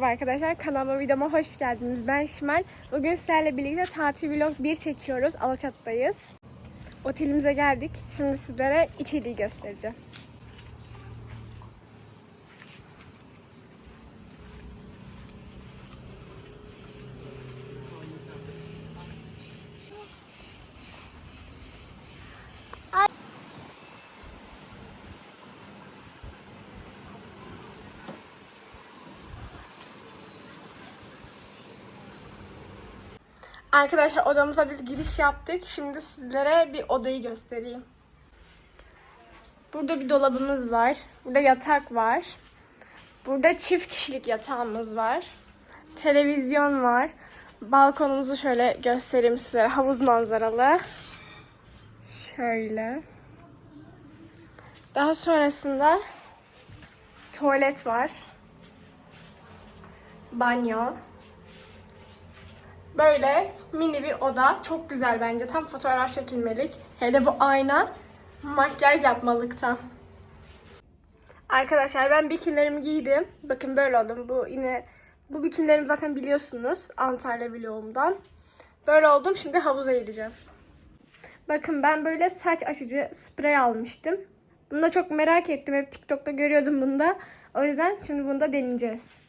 Merhaba arkadaşlar. Kanalıma videoma hoş geldiniz. Ben Şimal. Bugün sizlerle birlikte tatil vlog 1 çekiyoruz. Alaçatı'dayız. Otelimize geldik. Şimdi sizlere içeriği göstereceğim. Arkadaşlar odamıza biz giriş yaptık. Şimdi sizlere bir odayı göstereyim. Burada bir dolabımız var. Burada yatak var. Burada çift kişilik yatağımız var. Televizyon var. Balkonumuzu şöyle göstereyim size. Havuz manzaralı. Şöyle. Daha sonrasında tuvalet var. Banyo. Böyle mini bir oda. Çok güzel bence. Tam fotoğraf çekilmelik. Hele bu ayna makyaj yapmalık tam. Arkadaşlar ben bikinilerimi giydim. Bakın böyle oldum. Bu yine bu bikinilerimi zaten biliyorsunuz Antalya vlogumdan. Böyle oldum. Şimdi havuza gireceğim. Bakın ben böyle saç açıcı sprey almıştım. Bunu da çok merak ettim. Hep TikTok'ta görüyordum bunu da. O yüzden şimdi bunu da deneyeceğiz.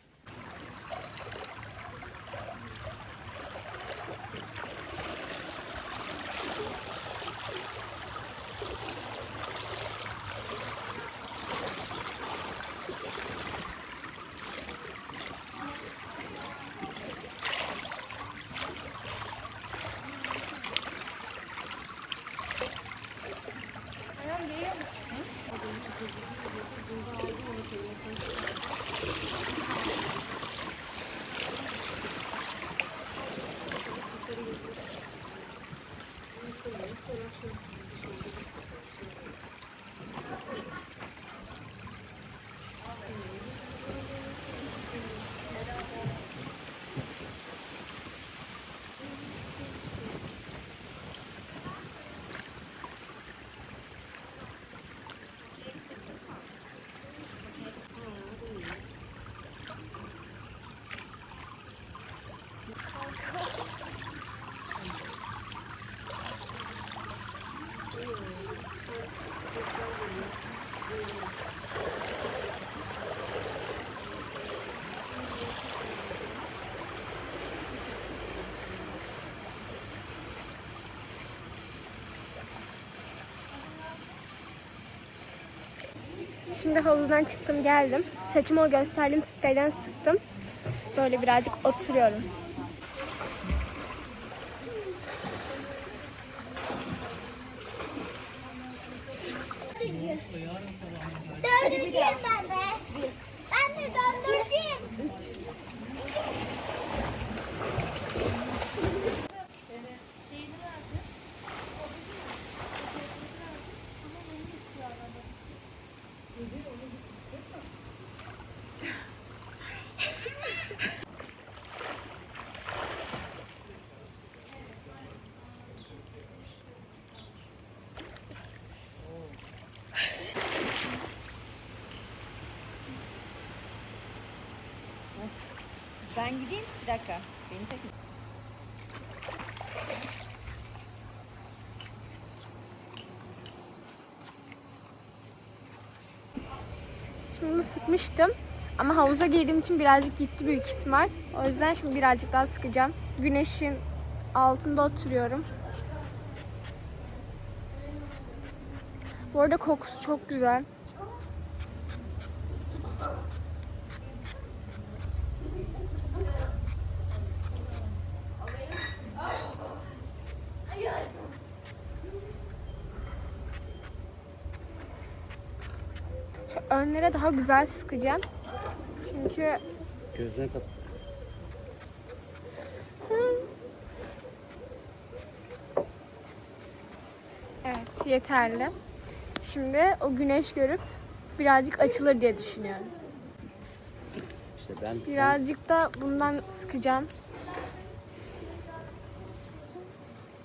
Havuzdan çıktım geldim. Saçımı o gösterdiğim spreyden sıktım. Böyle birazcık oturuyorum. Ben gideyim. Bir dakika. Beni çekme. Bunu sıkmıştım. Ama havuza girdiğim için birazcık gitti büyük ihtimal. O yüzden şimdi birazcık daha sıkacağım. Güneşin altında oturuyorum. Bu arada kokusu çok güzel. Önlere daha güzel sıkacağım. Çünkü Gözüne kat. evet yeterli. Şimdi o güneş görüp birazcık açılır diye düşünüyorum. İşte ben Birazcık da bundan sıkacağım.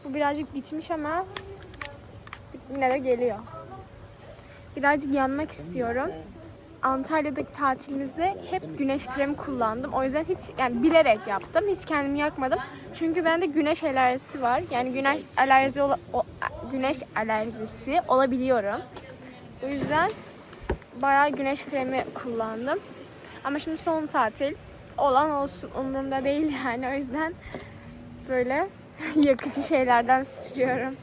Bu birazcık bitmiş ama yine de geliyor. Birazcık yanmak istiyorum. Antalya'daki tatilimizde hep güneş kremi kullandım. O yüzden hiç yani bilerek yaptım. Hiç kendimi yakmadım. Çünkü bende güneş alerjisi var. Yani güneş alerjisi ola- o- güneş alerjisi olabiliyorum. O yüzden bayağı güneş kremi kullandım. Ama şimdi son tatil olan olsun umurumda değil yani o yüzden böyle yakıcı şeylerden sürüyorum.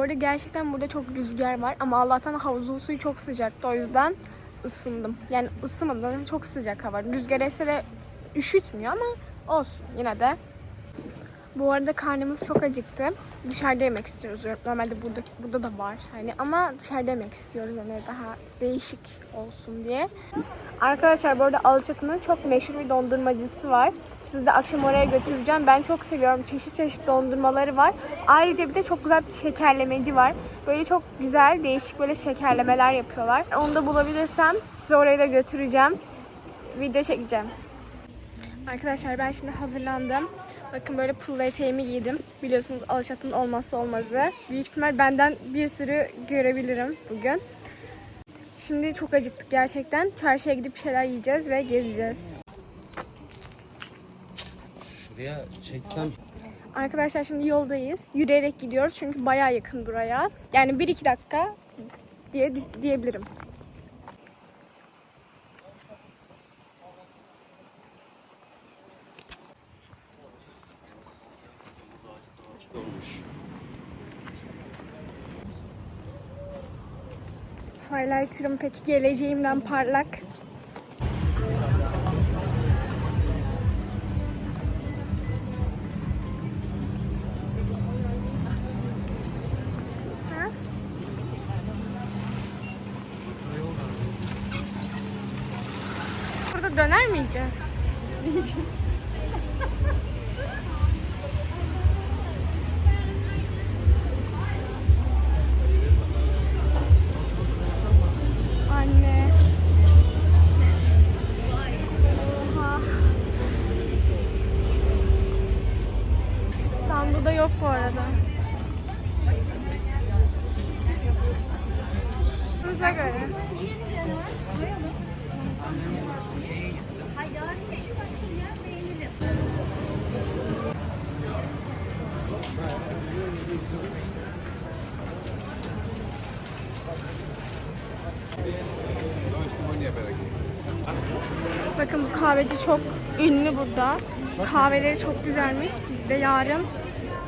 Bu arada gerçekten burada çok rüzgar var ama Allah'tan havuzun suyu çok sıcaktı o yüzden ısındım. Yani ısınmadan çok sıcak hava. Rüzgar esse de üşütmüyor ama olsun yine de. Bu arada karnımız çok acıktı. Dışarıda yemek istiyoruz. Normalde burada burada da var hani ama dışarıda yemek istiyoruz yani daha değişik olsun diye. Arkadaşlar bu arada Alaçatı'nın çok meşhur bir dondurmacısı var. Sizi de akşam oraya götüreceğim. Ben çok seviyorum. Çeşit çeşit dondurmaları var. Ayrıca bir de çok güzel bir şekerlemeci var. Böyle çok güzel değişik böyle şekerlemeler yapıyorlar. Onu da bulabilirsem sizi oraya da götüreceğim. Video çekeceğim. Arkadaşlar ben şimdi hazırlandım. Bakın böyle pullu eteğimi giydim. Biliyorsunuz Alaçatı'nın olmazsa olmazı. Büyük ihtimal benden bir sürü görebilirim bugün. Şimdi çok acıktık gerçekten. Çarşıya gidip bir şeyler yiyeceğiz ve gezeceğiz. Şuraya çeksem Arkadaşlar şimdi yoldayız. Yürüyerek gidiyoruz çünkü bayağı yakın buraya. Yani 1-2 dakika diye diyebilirim. Highlighter'ım peki geleceğimden parlak. Burada döner mi yiyeceğiz? İstanbul'da yok bu arada. Size göre. Bakın bu kahveci çok ünlü burada. Kahveleri çok güzelmiş. Biz de yarın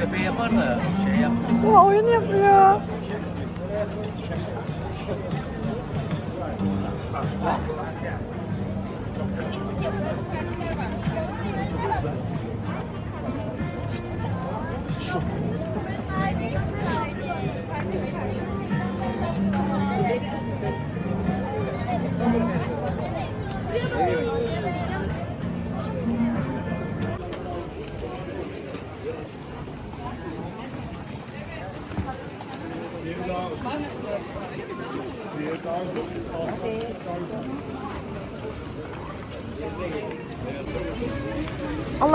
tepe yapar da şey yap. O oyun yapıyor.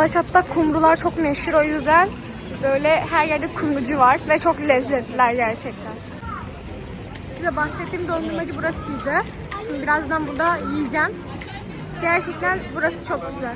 Alaşat'ta kumrular çok meşhur o yüzden böyle her yerde kumrucu var ve çok lezzetliler gerçekten. Size bahsettiğim dondurmacı burasıydı. Şimdi birazdan burada yiyeceğim. Gerçekten burası çok güzel.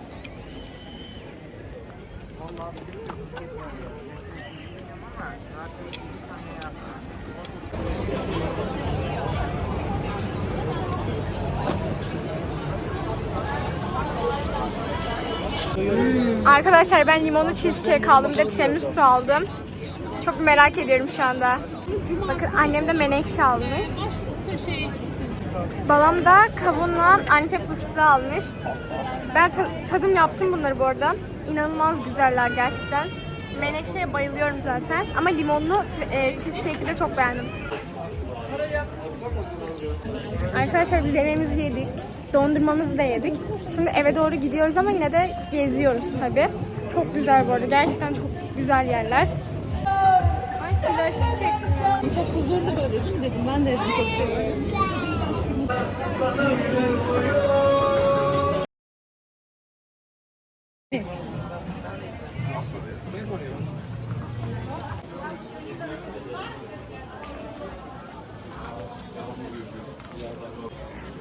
Arkadaşlar ben limonlu cheesecake aldım bir de tiramisu aldım. Çok merak ediyorum şu anda. Bakın annem de menekşe almış. Babam da kavunla antep fıstığı almış. Ben ta- tadım yaptım bunları bu arada. İnanılmaz güzeller gerçekten. Menekşe'ye bayılıyorum zaten. Ama limonlu e, cheesecake'i de çok beğendim. Arkadaşlar biz yemeğimizi yedik. Dondurmamızı da yedik. Şimdi eve doğru gidiyoruz ama yine de geziyoruz tabi. Çok güzel bu arada. Gerçekten çok güzel yerler. Ay flash çektim. Çok huzurlu böyle değil mi dedim. Ben de çok seviyorum.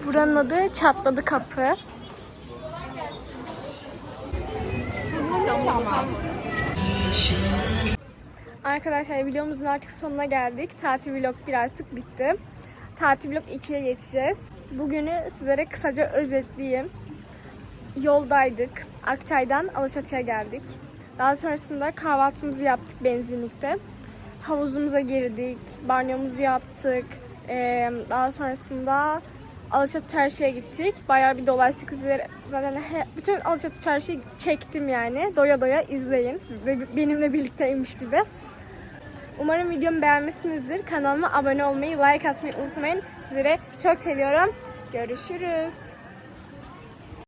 Buranın adı Çatladı Kapı. Arkadaşlar videomuzun artık sonuna geldik. Tatil vlog 1 artık bitti. Tatil vlog 2'ye geçeceğiz. Bugünü sizlere kısaca özetleyeyim. Yoldaydık. Akçay'dan Alaçatı'ya geldik. Daha sonrasında kahvaltımızı yaptık benzinlikte. Havuzumuza girdik. Banyomuzu yaptık. Ee, daha sonrasında Alaçatı Çarşı'ya gittik. Bayağı bir dolaştık. Sizlere zaten he- bütün Alaçatı Çarşı'yı çektim yani. Doya doya izleyin. Siz de benimle birlikteymiş gibi. Umarım videomu beğenmişsinizdir. Kanalıma abone olmayı, like atmayı unutmayın. Sizleri çok seviyorum. Görüşürüz.